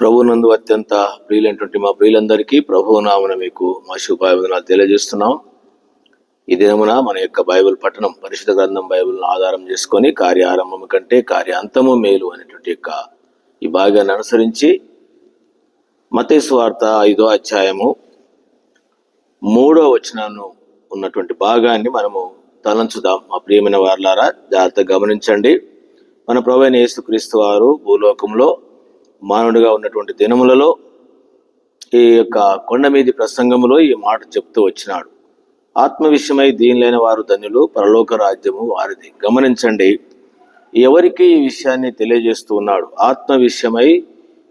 ప్రభునందు అత్యంత ప్రియులైనటువంటి మా ప్రియులందరికీ ప్రభు నామన మీకు మా శుభాభివందనాలు తెలియజేస్తున్నాం. ఈ దినమున మన యొక్క బైబిల్ పఠనం పరిశుద్ధ గ్రంథం బైబిల్ను ఆధారం చేసుకొని కార్యారంభం కంటే కార్యాంతము మేలు అనేటువంటి యొక్క ఈ భాగాన్ని అనుసరించి మతేసు వార్త ఐదో అధ్యాయము మూడో వచనాన్ని ఉన్నటువంటి భాగాన్ని మనము తలంచుదాం. మా ప్రియమైన వారులారా జాగ్రత్తగా గమనించండి. మన ప్రవైన యేసుక్రీస్తు వారు భూలోకంలో మానవుడిగా ఉన్నటువంటి దినములలో ఈ యొక్క కొండ మీది ప్రసంగములో ఈ మాట చెప్తూ వచ్చినాడు. ఆత్మ విషయమై దీనిలైన వారు ధన్యులు పరలోక రాజ్యము వారిది. గమనించండి ఎవరికి ఈ విషయాన్ని తెలియజేస్తూ ఉన్నాడు? ఆత్మ విషయమై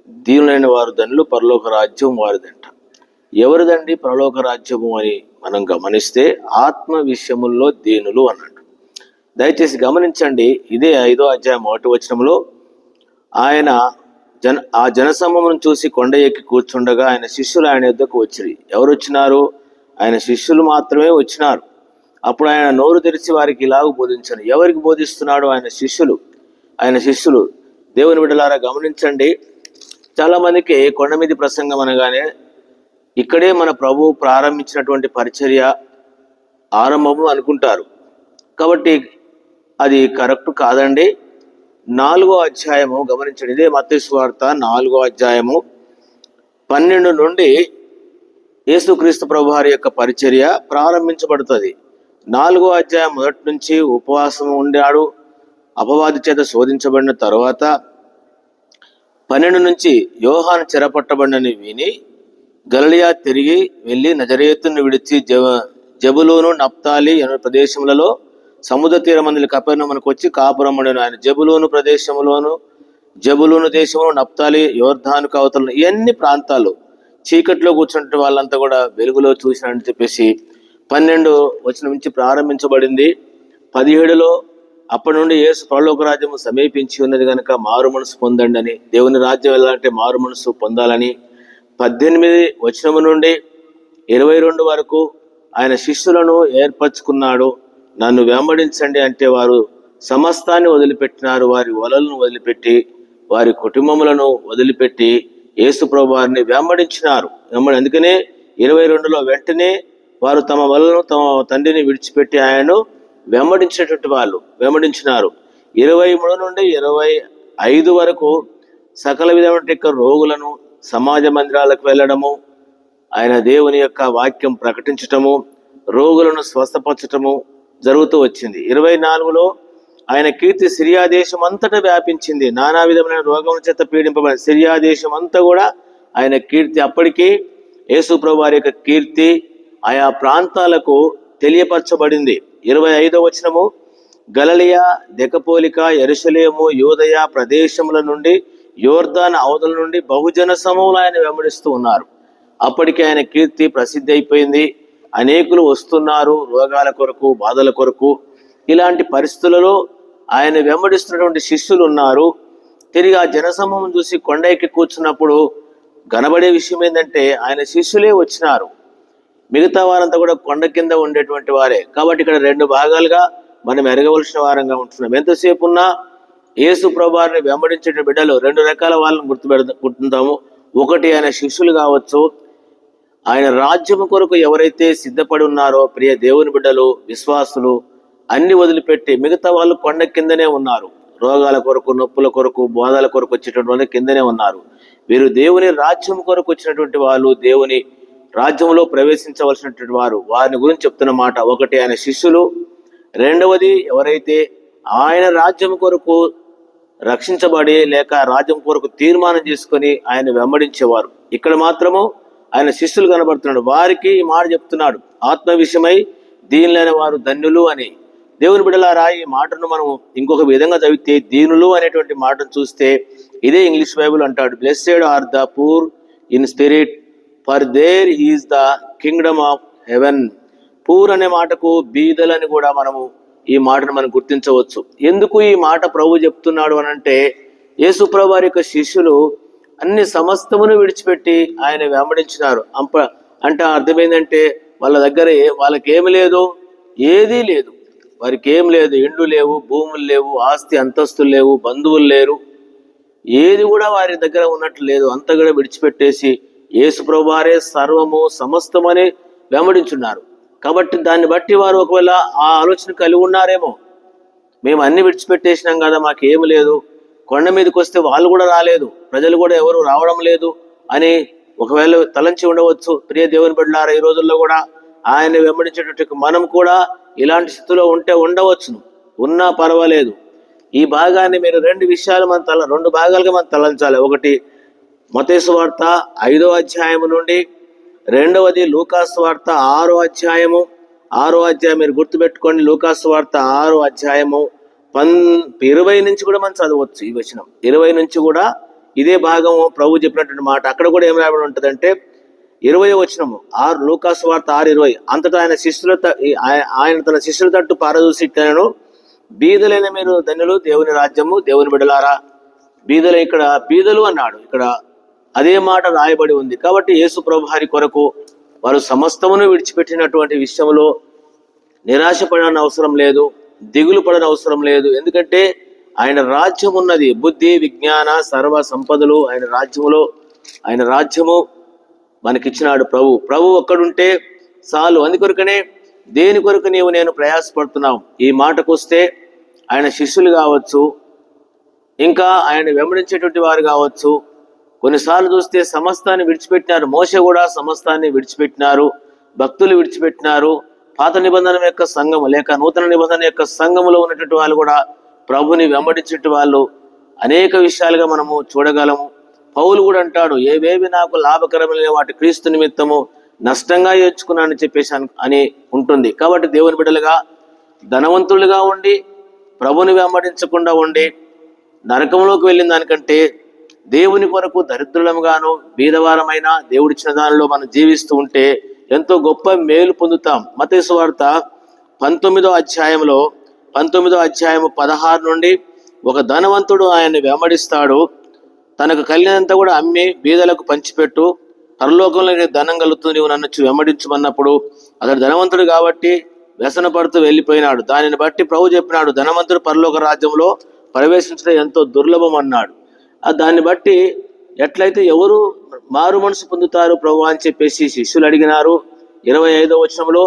దీనులైన వారు ధనులు పరలోక రాజ్యం వారిదంట. ఎవరిదండి పరలోక రాజ్యము అని మనం గమనిస్తే ఆత్మ విషయముల్లో దీనులు అన్నట్టు. దయచేసి గమనించండి ఇదే ఐదో అధ్యాయం ఒకటి వచనంలో ఆయన జన ఆ జనసమూహం చూసి కొండ ఎక్కి కూర్చుండగా ఆయన శిష్యులు ఆయన యుద్ధకు వచ్చిరి. ఎవరు వచ్చినారు ఆయన శిష్యులు మాత్రమే వచ్చినారు. అప్పుడు ఆయన నోరు తెరిచి వారికి ఇలాగ బోధించాను. ఎవరికి బోధిస్తున్నాడు ఆయన శిష్యులు? ఆయన శిష్యులు దేవుని బిడ్డలారా గమనించండి. చాలా మందికి కొండ మీద ప్రసంగం అనగానే ఇక్కడే మన ప్రభు ప్రారంభించినటువంటి పరిచర్య ఆరంభము అనుకుంటారు. కాబట్టి అది కరెక్ట్ కాదండి. నాలుగో అధ్యాయము గమనించండి ఇదే మత్స్వార్త నాలుగో అధ్యాయము పన్నెండు నుండి యేసుక్రీస్తు ప్రభు వారి యొక్క పరిచర్య ప్రారంభించబడుతుంది. నాలుగో అధ్యాయం మొదటి నుంచి ఉపవాసం ఉండాడు అపవాది చేత శోధించబడిన తర్వాత పన్నెండు నుంచి యోహాను చెరపట్టబడినని విని గలలియా తిరిగి వెళ్ళి నజరేతుని విడిచి జబులోను నప్తాలి అనే ప్రదేశములలో సముద్ర తీరమందులు కపెర్ను మనకు వచ్చి కాపురమ్మడిన ఆయన జబులోను ప్రదేశంలోను జబులోను దేశంలో నప్తాలి యోర్ధాను కవతలు ఇవన్నీ ప్రాంతాలు చీకట్లో కూర్చుంటే వాళ్ళంతా కూడా వెలుగులో చూసినట్టు చెప్పేసి పన్నెండు వచ్చిన నుంచి ప్రారంభించబడింది. పదిహేడులో అప్పటి నుండి యేసు పరలోక రాజ్యము సమీపించి ఉన్నది కనుక మారు మనసు పొందండి అని దేవుని రాజ్యం వెళ్ళాలంటే మారు మనసు పొందాలని పద్దెనిమిది వచనము నుండి ఇరవై రెండు వరకు ఆయన శిష్యులను ఏర్పరచుకున్నాడు. నన్ను వెంబడించండి అంటే వారు సమస్తాన్ని వదిలిపెట్టినారు. వారి వలలను వదిలిపెట్టి వారి కుటుంబములను వదిలిపెట్టి యేసుప్రభు వారిని వెంబడించినారు. వెంబడి అందుకనే ఇరవై రెండులో వెంటనే వారు తమ వలను తమ తండ్రిని విడిచిపెట్టి ఆయనను వెంబడించినటువంటి వాళ్ళు వెంబడించినారు. ఇరవై మూడు నుండి ఇరవై ఐదు వరకు సకల విధమైన యొక్క రోగులను సమాజ మందిరాలకు వెళ్ళడము ఆయన దేవుని యొక్క వాక్యం ప్రకటించటము రోగులను స్వస్థపరచటము జరుగుతూ వచ్చింది. ఇరవై నాలుగులో ఆయన కీర్తి సిరియా దేశం అంతటా వ్యాపించింది. నానా విధమైన రోగం చేత పీడింపబడిన సిరియా దేశం అంతా కూడా ఆయన కీర్తి అప్పటికి యేసుప్రభు వారి యొక్క కీర్తి ఆయా ప్రాంతాలకు తెలియపరచబడింది. ఇరవై ఐదో వచనము గలలియా దెకపోలిక ఎరుసలేము యోదయ ప్రదేశముల నుండి యోర్దాన్ అవతల నుండి బహుజన సమూహలు ఆయన వెంబడిస్తూ ఉన్నారు. అప్పటికి ఆయన కీర్తి ప్రసిద్ధి అయిపోయింది. అనేకులు వస్తున్నారు రోగాల కొరకు బాధల కొరకు. ఇలాంటి పరిస్థితులలో ఆయన వెంబడిస్తున్నటువంటి శిష్యులు ఉన్నారు. తిరిగి ఆ జనసమూహం చూసి కొండ ఎక్కి కూర్చున్నప్పుడు కనబడే విషయం ఏంటంటే ఆయన శిష్యులే వచ్చినారు. మిగతా వారంతా కూడా కొండ కింద ఉండేటువంటి వారే. కాబట్టి ఇక్కడ రెండు భాగాలుగా మనం ఎరగవలసిన వారంగా ఉంటున్నాం. ఎంతసేపు ఉన్నా యేసు ప్రభావాన్ని వెంబడించే బిడ్డలు రెండు రకాల వాళ్ళని గుర్తుపెడతా గుర్తుంటాము. ఒకటి ఆయన శిష్యులు కావచ్చు ఆయన రాజ్యము కొరకు ఎవరైతే సిద్ధపడి ఉన్నారో ప్రియ దేవుని బిడ్డలు విశ్వాసులు అన్ని వదిలిపెట్టి మిగతా వాళ్ళు కొండ కిందనే ఉన్నారు. రోగాల కొరకు నొప్పుల కొరకు బోధాల కొరకు వచ్చేటువంటి వాళ్ళు కిందనే ఉన్నారు. వీరు దేవుని రాజ్యం కొరకు వచ్చినటువంటి వాళ్ళు దేవుని రాజ్యంలో ప్రవేశించవలసినటువంటి వారు. వారిని గురించి చెప్తున్న మాట ఒకటి ఆయన శిష్యులు. రెండవది ఎవరైతే ఆయన రాజ్యం కొరకు రక్షించబడి లేక రాజ్యం కొరకు తీర్మానం చేసుకొని ఆయన వెంబడించేవారు. ఇక్కడ మాత్రము ఆయన శిష్యులు కనబడుతున్నాడు. వారికి ఈ మాట చెప్తున్నాడు. ఆత్మ విషయమై దీనిలైన వారు ధన్యులు అని. దేవుని బిడలారా ఈ మాటను మనం ఇంకొక విధంగా చదివితే దీనులు అనేటువంటి మాటను చూస్తే ఇదే ఇంగ్లీష్ బైబుల్ అంటాడు. Blessed are the poor in spirit for their is the kingdom of heaven poor అనే మాటకు బీదలని కూడా మనము ఈ మాటను మనం గుర్తించవచ్చు. ఎందుకు ఈ మాట ప్రభు చెప్తున్నాడు అని అంటే యేసు ప్రభు వారి యొక్క శిష్యులు అన్ని సమస్తమును విడిచిపెట్టి ఆయన వెంబడించినారు. అంప అంటే అర్థమైందంటే వాళ్ళ దగ్గర వాళ్ళకి ఏమి లేదు? ఏదీ లేదు. వారికి ఏం లేదు? ఇండ్లు లేవు భూములు లేవు ఆస్తి అంతస్తులు లేవు బంధువులు లేరు. ఏది కూడా వారి దగ్గర ఉన్నట్లు లేదు. అంత కూడా విడిచిపెట్టేసి యేసు ప్రభువారే సర్వము సమస్తమని వెంబడించున్నారు. కాబట్టి దాన్ని బట్టి వారు ఒకవేళ ఆ ఆలోచన కలిగి ఉన్నారేమో. మేము అన్ని విడిచిపెట్టేసినాం కదా మాకేం లేదు. కొండ మీదకి వస్తే వాళ్ళు కూడా రాలేదు ప్రజలు కూడా ఎవరు రావడం లేదు అని ఒకవేళ తలంచి ఉండవచ్చు. ప్రియ దేవుని బిడ్డలారా ఈ రోజుల్లో కూడా ఆయన వెంబడించేటట్టు మనం కూడా ఇలాంటి స్థితిలో ఉంటే ఉండవచ్చును. ఉన్నా పర్వాలేదు. ఈ భాగాన్ని మీరు రెండు విషయాలు మనం తల రెండు భాగాలుగా మనం తలంచాలి. ఒకటి మతేసు వార్త ఐదో అధ్యాయము నుండి రెండవది లూకాసు వార్త ఆరో అధ్యాయము. ఆరో అధ్యాయం మీరు గుర్తుపెట్టుకోండి. లూకాసు వార్త ఆరో అధ్యాయము. పన్ ఇరవై నుంచి కూడా మనం చదవచ్చు ఈ వచనం. ఇరవై నుంచి కూడా ఇదే భాగం ప్రభు చెప్పినటువంటి మాట. అక్కడ కూడా ఏం రాయబడి ఉంటుందంటే ఇరవై వచనము ఆరు లూకాసు వార్త ఆరు ఇరవై. అంతటా ఆయన శిష్యుల ఆయన తన శిష్యుల తట్టు పారదూసిట్టాను బీదలైన మీరు ధనులు దేవుని రాజ్యము దేవుని బిడలారా. బీదలు ఇక్కడ బీదలు అన్నాడు. ఇక్కడ అదే మాట రాయబడి ఉంది. కాబట్టి యేసు ప్రభుహారి కొరకు వారు సమస్తమును విడిచిపెట్టినటువంటి విషయంలో నిరాశపడాల్సిన అవసరం లేదు. దిగులు పడని అవసరం లేదు. ఎందుకంటే ఆయన రాజ్యం ఉన్నది. బుద్ధి విజ్ఞాన సర్వ సంపదలు ఆయన రాజ్యములో ఆయన రాజ్యము మనకిచ్చినాడు ప్రభు. ప్రభు ఒక్కడుంటే చాలు. అందుకొరకనే దేని కొరకు నీవు నేను ప్రయాసపడుతున్నావు? ఈ మాటకు వస్తే ఆయన శిష్యులు కావచ్చు ఇంకా ఆయన వెంబడించేటువంటి వారు కావచ్చు. కొన్నిసార్లు చూస్తే సమస్తాన్ని విడిచిపెట్టినారు. మోస కూడా సమస్తాన్ని విడిచిపెట్టినారు. భక్తులు విడిచిపెట్టినారు. పాత నిబంధన యొక్క సంఘము లేక నూతన నిబంధన యొక్క సంఘములో ఉన్నటువంటి వాళ్ళు కూడా ప్రభుని వెంబడించేటి వాళ్ళు అనేక విషయాలుగా మనము చూడగలము. పౌలు కూడా అంటాడు ఏవేవి నాకు లాభకరమైన వాటి క్రీస్తు నిమిత్తము నష్టంగా ఎంచుకున్నానని చెప్పేసి అని ఉంటుంది. కాబట్టి దేవుని బిడ్డలుగా ధనవంతులుగా ఉండి ప్రభుని వెంబడించకుండా ఉండి నరకంలోకి వెళ్ళిన దానికంటే దేవుని కొరకు దరిద్రులముగాను బీదవారమైన దేవుడిచ్చిన దానిలో మనం జీవిస్తూ ఉంటే ఎంతో గొప్ప మేలు పొందుతాం. మతేసు వార్త పంతొమ్మిదో అధ్యాయంలో పంతొమ్మిదో అధ్యాయము పదహారు నుండి ఒక ధనవంతుడు ఆయన్ని వెంబడిస్తాడు. తనకు కలిగినంత కూడా అమ్మి బీదలకు పంచిపెట్టు. పరలోకంలో ధనం కలుగుతుంది నీవు నన్ను వెంబడించమన్నప్పుడు అతడు ధనవంతుడు కాబట్టి వ్యసన పడుతూ వెళ్ళిపోయినాడు. దానిని బట్టి ప్రభు చెప్పినాడు ధనవంతుడు పరలోక రాజ్యంలో ప్రవేశించడం ఎంతో దుర్లభం అన్నాడు. దాన్ని బట్టి ఎట్లయితే ఎవరు మారు మనసు పొందుతారు ప్రభు అని చెప్పేసి శిష్యులు అడిగినారు. ఇరవై ఐదో వచనంలో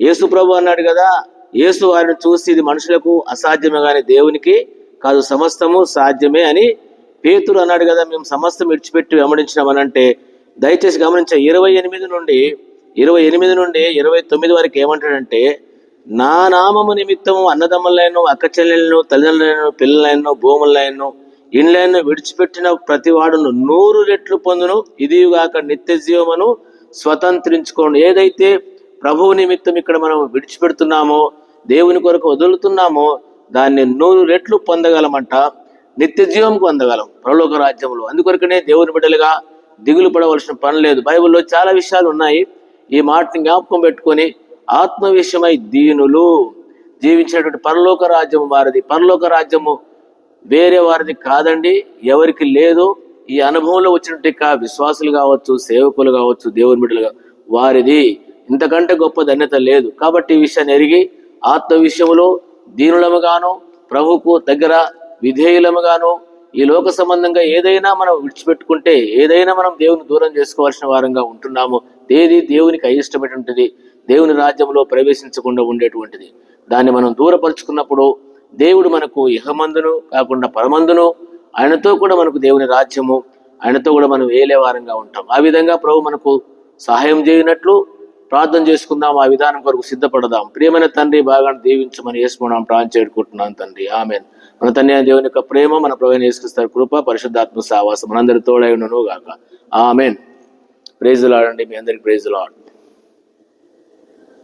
యేసు ప్రభు అన్నాడు కదా యేసు వారిని చూసి ఇది మనుషులకు అసాధ్యమే కానీ దేవునికి కాదు సమస్తము సాధ్యమే అని పేతురు అన్నాడు కదా మేము సమస్తం విడిచిపెట్టి వెంబడించినామనంటే దయచేసి గమనించే ఇరవై ఎనిమిది నుండి ఇరవై ఎనిమిది నుండి ఇరవై తొమ్మిది వరకు ఏమంటాడంటే నా నామము నిమిత్తము అన్నదమ్ములైన అక్క చెల్లెలను తల్లిదండ్రులను పిల్లలైన భూములైన ఇండ్లైన విడిచిపెట్టిన ప్రతి వాడును నూరు రెట్లు పొందును. ఇదిగాక నిత్య జీవమును స్వతంత్రించుకోండి. ఏదైతే ప్రభువు నిమిత్తం ఇక్కడ మనం విడిచిపెడుతున్నామో దేవుని కొరకు వదులుతున్నామో దాన్ని నూరు రెట్లు పొందగలమంట. నిత్య జీవం పొందగలం పరలోక రాజ్యంలో అందుకొరకనే దేవుని బిడ్డలుగా దిగులు పడవలసిన పని లేదు. బైబిల్లో చాలా విషయాలు ఉన్నాయి. ఈ మాటని జ్ఞాపకం పెట్టుకొని ఆత్మ విషయమై దీనులు. జీవించినటువంటి పరలోక రాజ్యము వారిది. పరలోక రాజ్యము వేరే వారిది కాదండి ఎవరికి లేదు. ఈ అనుభవంలో వచ్చినట్టు ఇక విశ్వాసులు కావచ్చు సేవకులు కావచ్చు దేవుని బిడ్డలు వారిది ఇంతకంటే గొప్ప ధన్యత లేదు. కాబట్టి ఈ విషయాన్ని ఎరిగి ఆత్మ విషయంలో దీనులముగాను ప్రభుకు దగ్గర విధేయులముగాను ఈ లోక సంబంధంగా ఏదైనా మనం విడిచిపెట్టుకుంటే ఏదైనా మనం దేవుని దూరం చేసుకోవాల్సిన వారంగా ఉంటున్నాము. ఏది దేవునికి అయిష్టమైనటువంటిది దేవుని రాజ్యంలో ప్రవేశించకుండా ఉండేటువంటిది. దాన్ని మనం దూరపరుచుకున్నప్పుడు దేవుడు మనకు ఇహమందును కాకుండా పరమందును. ఆయనతో కూడా మనకు దేవుని రాజ్యము. ఆయనతో కూడా మనం ఏలే వారంగా ఉంటాం. ఆ విధంగా ప్రభు మనకు సహాయం చేయనట్లు ప్రార్థన చేసుకుందాం. ఆ విధానం కొరకు సిద్ధపడదాం. ప్రియమైన తండ్రి బాగా దీవించమని వేసుకున్నాం ప్రాణం చేడుకుంటున్నాం తండ్రి. ఆమెన్. మన తండ్రి అయిన దేవుని యొక్క ప్రేమ మన ప్రవీణ వేసుకొస్తారు కృప పరిశుద్ధాత్మ సావాసం మనందరి తోడైనను గాక. ఆమెన్. ప్రైజ్ ఆడండి మీ అందరికి ప్రైజ్ లాడ్